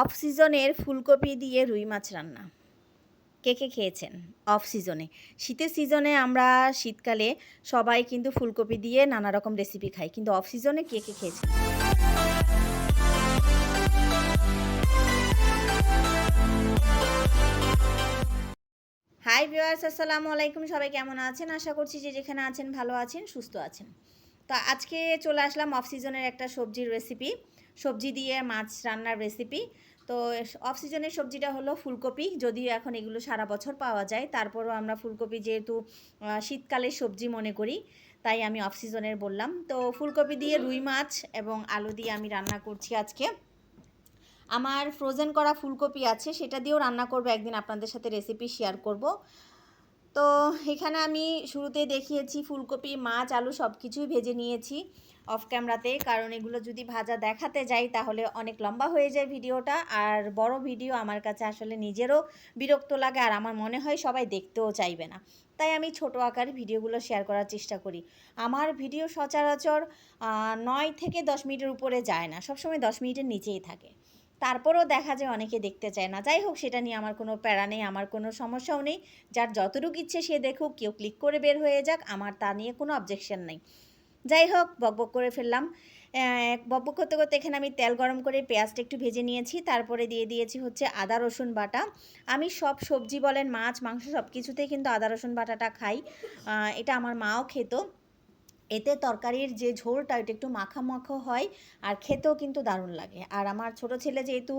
Of সিজনের ফুলকপি দিয়ে রুই মাছ রান্না। কে কে খেয়েছেন অফ সিজনে শীতের সিজনে আমরা শীতকালে সবাই কিন্তু ফুলকপি দিয়ে নানা রকম রেসিপি খাই, কিন্তু অফ সিজনে কে কে খেয়েছেন হাই ভিউয়ার্স আসসালামু আলাইকুম। সবাই কেমন আছেন? আশা করছি যে যেখানে আছেন ভালো আছেন, সুস্থ আছেন। তো আজকে চলে আসলাম অফ সিজনের একটা সবজির রেসিপি সবজি দিয়ে মাছ রান্নার রেসিপি তো অফ সিজনের সবজিটা হলো ফুলকপি, যদিও এখন এগুলো সারা বছর পাওয়া যায়, তারপরও আমরা ফুলকপি যেহেতু শীতকালের সবজি মনে করি, তাই আমি অফ সিজনের বললাম। তো ফুলকপি দিয়ে রুই মাছ এবং আলু দিয়ে আমি রান্না করছি আজকে। আমার ফ্রোজেন করা ফুলকপি আছে, সেটা দিয়েও রান্না করব, একদিন আপনাদের সাথে রেসিপি শেয়ার করব। তো এখানে আমি শুরুতে দেখিয়েছি ফুলকপি, মাছ, আলু সব কিছুই ভেজে নিয়েছি অফ ক্যামেরাতে কারণ এগুলো যদি ভাজা দেখাতে যাই তাহলে অনেক লম্বা হয়ে যায় ভিডিওটা। আর বড় ভিডিও আমার কাছে আসলে নিজেরও বিরক্ত লাগে আর আমার মনে হয় সবাই দেখতেও চাইবে না। তাই আমি ছোট আকারে ভিডিওগুলো শেয়ার করার চেষ্টা করি। আমার ভিডিও সচরাচর নয় থেকে দশ মিনিটের উপরে যায় না। সবসময় দশ মিনিটের নিচেই থাকে। তারপরেও দেখা যায় অনেকে দেখতে চায় না। যাই হোক, সেটা নিয়ে আমার কোনো প্যারা নেই, আমার কোনো সমস্যাও নেই। যার যতটুকু ইচ্ছে সে দেখুক, কেউ ক্লিক করে বের হয়ে যাক, আমার তা নিয়ে কোনো অবজেকশন নেই। যাই হোক বকবক করে ফেললাম। বকবক করতে করতে এখানে আমি তেল গরম করে পেঁয়াজটা একটু ভেজে নিয়েছি। তারপরে দিয়ে দিয়েছি হচ্ছে আদা, রসুন বাটা। আমি সব সবজি বলেন, মাছ, মাংস সব কিছুতেই কিন্তু আদা, রসুন বাটাটা খাই। এটা আমার মাও খেত। এতে তরকারির যে ঝোলটা একটু মাখা মাখো হয় আর খেতেও কিন্তু দারুণ লাগে। আর আমার ছোট ছেলে যেহেতু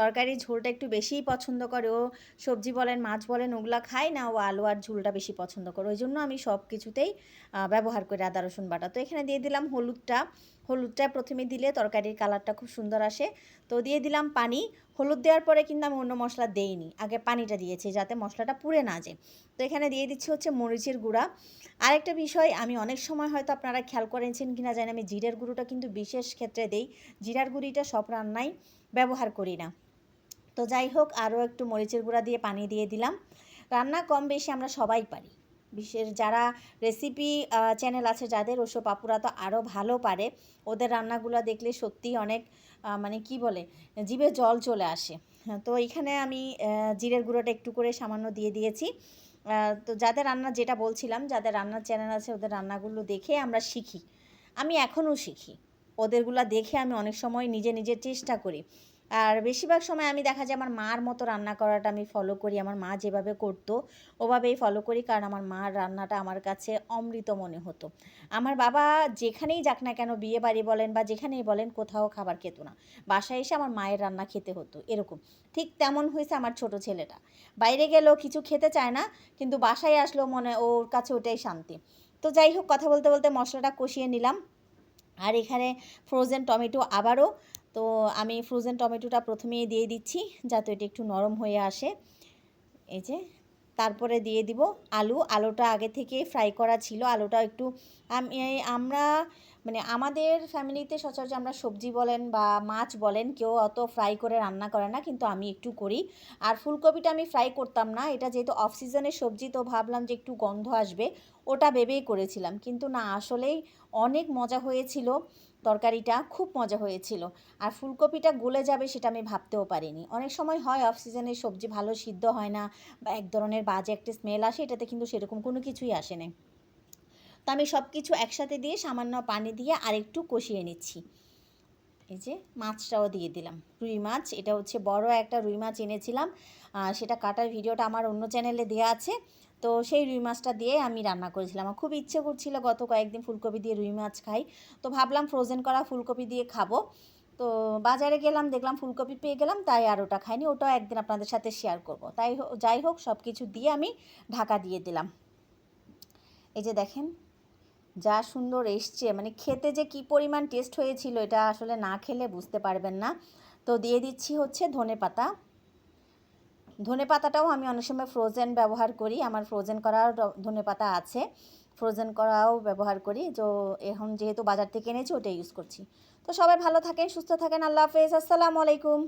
তরকারির ঝোলটা একটু বেশিই পছন্দ করে। ও সবজি বলেন, মাছ বলেন, ওগুলা খায় না, ও আলু আর ঝোলটা বেশি পছন্দ করে। ওই জন্য আমি সব কিছুতেই ব্যবহার করি আদা, রসুন, বাটা। তো এখানে দিয়ে দিলাম হলুদটা। হলুদটা প্রথমে দিলে তরকারির কালারটা খুব সুন্দর আসে। তো দিয়ে দিলাম পানি। হলুদ দেওয়ার পরে কিন্তু আমি অন্য মশলা দেইনি। আগে পানিটা দিয়েছি যাতে মশলাটা পুড়ে না যায়। তো এখানে দিয়ে দিচ্ছি হচ্ছে মরিচের গুঁড়া। আরেকটা বিষয়, আমি অনেক সময় হয়তো আপনারা খেয়াল করেছেন কিনা জানি আমি জিরের গুঁড়োটা কিন্তু বিশেষ ক্ষেত্রে দেই। জিরার গুঁড়িটা সব রান্নায় ব্যবহার করি না। তো যাই হোক, আরও একটু মরিচের গুঁড়া দিয়ে পানি দিয়ে দিলাম। রান্না কম বেশি আমরা সবাই পারি। বিশেষ যারা রেসিপি চ্যানেল আছে, যাদের ওসব আপুরা তো আরও ভালো পারে, ওদের রান্নাগুলো দেখলে সত্যিই অনেক মানে কি বলে, জিভে জল চলে আসে। তো এখানে আমি জিরের গুঁড়োটা একটু করে সামান্য দিয়ে দিয়েছি। তো যাদের রান্না, যেটা বলছিলাম, যাদের রান্নার চ্যানেল আছে, ওদের রান্নাগুলো দেখে আমরা শিখি। আমি এখনও শিখি। ওদেরগুলো দেখে আমি অনেক সময় নিজে নিজের চেষ্টা করি। আর বেশিরভাগ সময় আমি দেখা যায় আমার মার মতো রান্না করাটা আমি ফলো করি। আমার মা যেভাবে করতো, ওভাবেই ফলো করি, কারণ আমার মার রান্নাটা আমার কাছে অমৃত মনে হতো। আমার বাবা যেখানেই যাক না কেন বিয়ে বাড়ি বলেন বা যেখানেই বলেন কোথাও খাবার খেত না। বাসায় এসে আমার মায়ের রান্না খেতে হতো, এরকম। ঠিক তেমন হয়েছে আমার ছোট ছেলেটা। বাইরে গেলেও কিছু খেতে চায় না, কিন্তু বাসায় আসলেও মনে ওর কাছে ওটাই শান্তি। তো যাই হোক, কথা বলতে বলতে মশলাটা কষিয়ে নিলাম। আর এখানে ফ্রোজেন টমেটো আবারও তো আমি ফ্রোজেন টমেটোটা প্রথমেই দিয়ে দিচ্ছি যাতে এটা একটু নরম হয়ে আসে। এই যে, তারপরে দিয়ে দিব আলু। আলুটা আগে থেকে ফ্রাই করা ছিল। আলুটা একটু আমি আমরা মানে আমাদের ফ্যামিলিতে সচরাচর আমরা সবজি বলেন বা মাছ বলেন, কেউ অত ফ্রাই করে রান্না করে না, কিন্তু আমি একটু করি। আর ফুলকপিটা আমি ফ্রাই করতাম না। এটা যেহেতু অফ সিজনের সবজি, তো ভাবলাম যে একটু গন্ধ আসবে। ওটা ভেবেই করেছিলাম। কিন্তু না, আসলেই অনেক মজা হয়েছিল। তরকারিটা খুব মজা হয়েছিল। আর ফুলকপিটা গলে যাবে সেটা আমি ভাবতেও পারিনি। অনেক সময় হয় অফ সিজনের সবজি ভালো সিদ্ধ হয় না বা এক ধরনের বাজে একটা স্মেল আসে, এটাতে কিন্তু সেরকম কোনো কিছুই আসে না তো আমি সব কিছু একসাথে দিয়ে সামান্য পানি দিয়ে আরেকটু কষিয়ে নিচ্ছি। এই যে মাছটাও দিয়ে দিলাম। রুই মাছ, এটা হচ্ছে বড় একটা রুই মাছ এনেছিলাম। সেটা কাটার ভিডিওটা আমার অন্য চ্যানেলে দেওয়া আছে। তো সেই রুই মাছটা দিয়ে আমি রান্না করেছিলাম। আমার খুব ইচ্ছে করছিল গত কয়েকদিন ফুলকপি দিয়ে রুই মাছ খাই। তো ভাবলাম ফ্রোজেন করা ফুলকপি দিয়ে খাব। তো বাজারে গেলাম, দেখলাম ফুলকপি পেয়ে গেলাম, তাই আর ওটা খাইনি। ওটাও একদিন আপনাদের সাথে শেয়ার করব। তাই যাই হোক সব কিছু দিয়ে আমি ঢাকা দিয়ে দিলাম। এই যে দেখেন, যা সুন্দর এসছে। মানে খেতে যে কি পরিমাণ টেস্ট হয়েছিল, এটা আসলে না খেলে বুঝতে পারবেন না। তো দিয়ে দিচ্ছি হচ্ছে ধনে পাতা ধনে পাতাটাও আমি অনেক সময় ফ্রোজেন ব্যবহার করি। আমার ফ্রোজেন করা ধনে পাতা আছে। ফ্রোজেন করাও ব্যবহার করি। তো এখন যেহেতু বাজার থেকে এনেছি, ওটাই ইউজ করছি। তো সবাই ভালো থাকেন, সুস্থ থাকেন। আল্লাহ হাফেজ। আসসালামু আলাইকুম।